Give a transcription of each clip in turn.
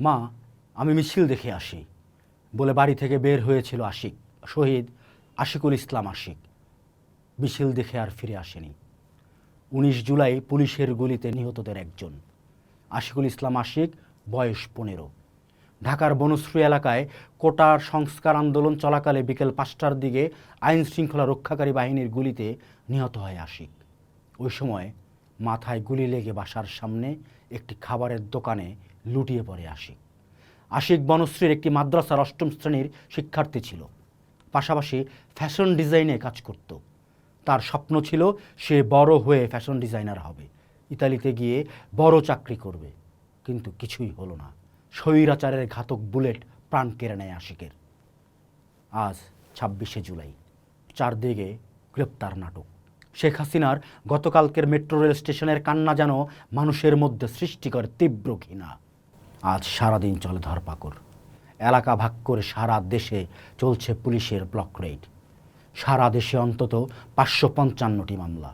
মা, আমি মিছিল দেখে আসি বলে বাড়ি থেকে বের হয়েছিল আশিক, শহীদ আশিকুল ইসলাম আশিক। মিছিল দেখে আর ফিরে আসেনি। উনিশ জুলাই পুলিশের গুলিতে নিহতদের একজন। আশিকুল ইসলাম আশিক, বয়স পনেরো। ঢাকার বনশ্রী এলাকায় কোটার সংস্কার আন্দোলন চলাকালে বিকেল পাঁচটার দিকে আইন শৃঙ্খলা রক্ষাকারী বাহিনীর গুলিতে নিহত হয় আশিক। ওই সময় মাথায় গুলি লেগে বাসার সামনে একটি খাবারের দোকানে লুটিয়ে পড়ে আশিক। আশিক বনশ্রীর একটি মাদ্রাসার অষ্টম শ্রেণির শিক্ষার্থী ছিল। পাশাপাশি ফ্যাশন ডিজাইনে কাজ করত। তার স্বপ্ন ছিল সে বড় হয়ে ফ্যাশন ডিজাইনার হবে। ইতালিতে গিয়ে বড় চাকরি করবে। কিন্তু কিছুই হলো না। স্বৈরাচারের ঘাতক বুলেট প্রাণ কেড়ে নেয় আশিকের। আজ ছাব্বিশে জুলাই, চারদিকে গ্রেপ্তার নাটক। শেখ হাসিনার গতকালকের মেট্রো রেল স্টেশনের কান্না যেন মানুষের মধ্যে সৃষ্টি করে তীব্র ঘৃণা। আজ সারাদিন চলে ধরপাকড়। এলাকা ভাগ করে সারা দেশে চলছে পুলিশের ব্লক রেড। সারা দেশে অন্তত পাঁচশো পঞ্চান্নটি মামলা।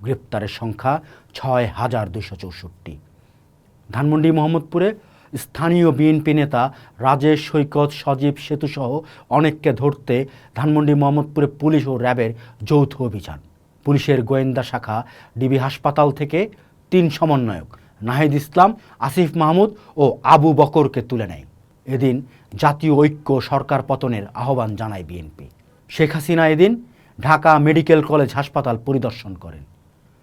গ্রেপ্তারের সংখ্যা ছয় হাজার দুশো চৌষট্টি। ধানমন্ডি, মোহাম্মদপুরে স্থানীয় বিএনপি নেতা রাজেশ সৈকত, সজীব সেতুসহ অনেককে ধরতে ধানমন্ডি, মোহাম্মদপুরে পুলিশ ও র্যাবের যৌথ অভিযান। পুলিশের গোয়েন্দা শাখা, ডিবি হাসপাতাল থেকে তিন সমন্বয়ক নাহিদ ইসলাম, আসিফ মাহমুদ ও আবু বকরকে তুলে নেয়। এদিন জাতীয় ঐক্য সরকার পতনের আহ্বান জানায় বিএনপি। শেখ হাসিনা এদিন ঢাকা মেডিকেল কলেজ হাসপাতাল পরিদর্শন করেন।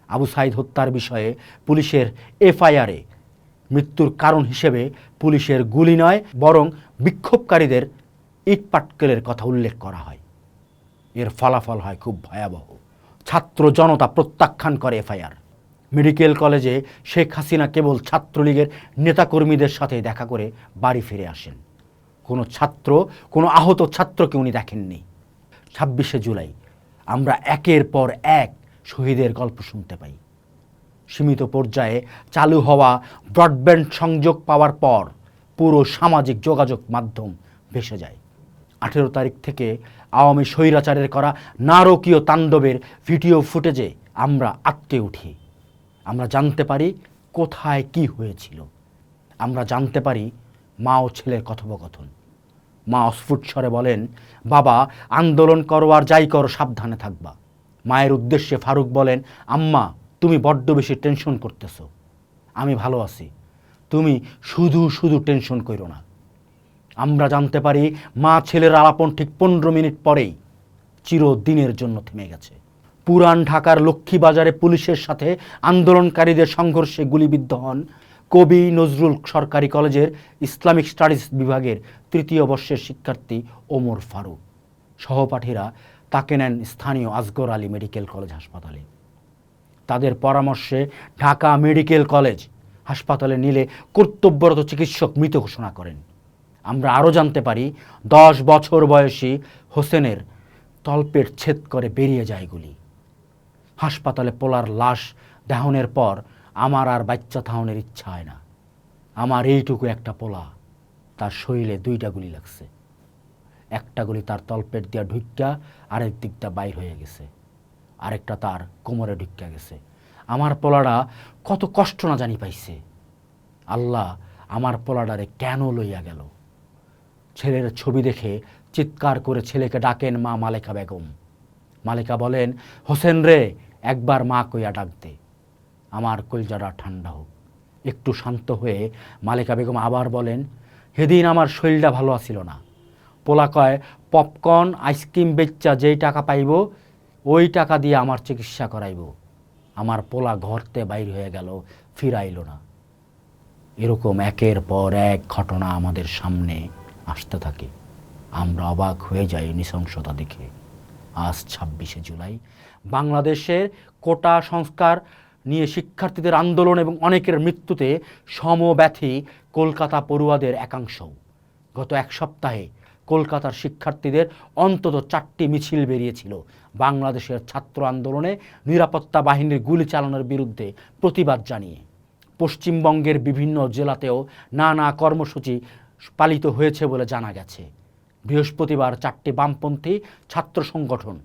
আবু সাইদ হত্যার বিষয়ে পুলিশের এফআইআরে মৃত্যুর কারণ হিসেবে পুলিশের গুলি নয়, বরং বিক্ষোভকারীদের ইটপাটকেলের কথা উল্লেখ করা হয়। এর ফলাফল হয় খুব ভয়াবহ। ছাত্র জনতা প্রত্যাখ্যান করে এফআইআর। মেডিকেল কলেজে শেখ হাসিনা কেবল ছাত্রলীগের নেতাকর্মীদের সাথে দেখা করে বাড়ি ফিরে আসেন। কোনো ছাত্র, কোনো আহত ছাত্রকে উনি দেখেননি। ছাব্বিশে জুলাই, আমরা একের পর এক শহীদের গল্প শুনতে পাই। সীমিত পর্যায়ে চালু হওয়া ব্রডব্যান্ড সংযোগ পাওয়ার পর পুরো সামাজিক যোগাযোগ মাধ্যম ভেসে যায়। আঠেরো তারিখ থেকে আওয়ামী স্বৈরাচারের করা নারকীয় তাণ্ডবের ভিডিও ফুটেজে আমরা আটকে উঠি। আমরা জানতে পারি কোথায় কি হয়েছিল। আমরা জানতে পারি মা ও ছেলের কথোপকথন। মা অস্ফুট স্বরে বলেন, বাবা, আন্দোলন করো আর যাই করো, সাবধানে থাকবা। মায়ের উদ্দেশ্যে ফারুক বলেন, আম্মা, তুমি বড্ড বেশি টেনশন করতেছো। আমি ভালো আছি। তুমি শুধু শুধু টেনশন করো না। আমরা জানতে পারি মা ছেলের আলাপন ঠিক পনেরো মিনিট পরেই চিরদিনের জন্য থেমে গেছে। পুরান ঢাকার লক্ষ্মীবাজারে পুলিশের সাথে আন্দোলনকারীদের সংঘর্ষে গুলিবিদ্ধ হন কবি নজরুল সরকারি কলেজের ইসলামিক স্টাডিজ বিভাগের তৃতীয় বর্ষের শিক্ষার্থী ওমর ফারুক। সহপাঠীরা তাকে নেন স্থানীয় আসগর আলী মেডিকেল কলেজ হাসপাতালে। তাদের পরামর্শে ঢাকা মেডিকেল কলেজ হাসপাতালে নিলে কর্তব্যরত চিকিৎসক মৃত ঘোষণা করেন। আমরা আরও জানতে পারি, দশ বছর বয়সী হোসেনের তলপেট ছেদ করে বেরিয়ে যায় গুলি। হাসপাতালে পোলার লাশ দাহনের পর আমার আর বাচ্চা থাহনের ইচ্ছা হয় না। আমার এইটুকু একটা পোলা, তার শরীরে দুইটা গুলি লাগছে। একটা গুলি তার তলপেট দিয়া ঢুক্কা আরেক দিকটা বাইর হয়ে গেছে। আরেকটা তার কোমরে ঢুক্কা গেছে। আমার পোলাটা কত কষ্ট না জানি পাইছে। আল্লাহ আমার পোলাডারে কেন লইয়া গেল? ছেলের ছবি দেখে চিৎকার করে ছেলেকে ডাকেন মা মালেকা বেগম। মালেকা বলেন, হোসেন রে একবার মা কইয়া ডাক দে। আমার কলজাটা ঠান্ডা হোক। একটু শান্ত হয়ে মালিকা বেগম আবার বলেন, সেদিন আমার শরীরটা ভালো আছিল না। পোলা কয়, পপকর্ন, আইসক্রিম বেচ্চা যেই টাকা পাইব, ওই টাকা দিয়ে আমার চিকিৎসা করাইব। আমার পোলা ঘরতে বাইর হয়ে গেল, ফিরাইল না। এরকম একের পর এক ঘটনা আমাদের সামনে আসতে থাকে। আমরা অবাক হয়ে যাই নৃশংসতা দেখে। আজ ছাব্বিশে জুলাই। বাংলাদেশের কোটা সংস্কার নিয়ে শিক্ষার্থীদের আন্দোলন এবং অনেকের মৃত্যুতে সমব্যথী কলকাতা পড়ুয়াদের একাংশ গত এক সপ্তাহে কলকাতার শিক্ষার্থীদের অন্তত চারটি মিছিল বেরিয়েছিল। বাংলাদেশের ছাত্র আন্দোলনে নিরাপত্তা বাহিনীর গুলি চালানোর বিরুদ্ধে প্রতিবাদ জানিয়ে। পশ্চিমবঙ্গের বিভিন্ন জেলাতেও নানা কর্মসূচি পালিত হয়েছে বলে জানা গেছে। বৃহস্পতিবার চারটি বামপন্থী ছাত্র সংগঠন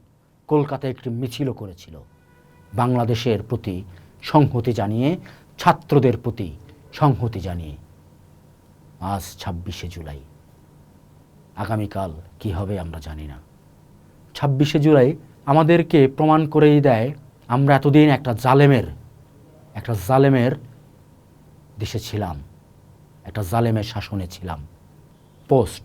কলকাতায় একটি মিছিলও করেছিল। বাংলাদেশের প্রতি সংহতি জানিয়ে, ছাত্রদের প্রতি সংহতি জানিয়ে। আজ ছাব্বিশে জুলাই। আগামীকাল কি হবে আমরা জানি না। ছাব্বিশে জুলাই আমাদেরকে প্রমাণ করেই দেয়, আমরা এতদিন একটা জালেমের একটা জালেমের দেশে ছিলাম, একটা জালেমের শাসনে ছিলাম। পোস্ট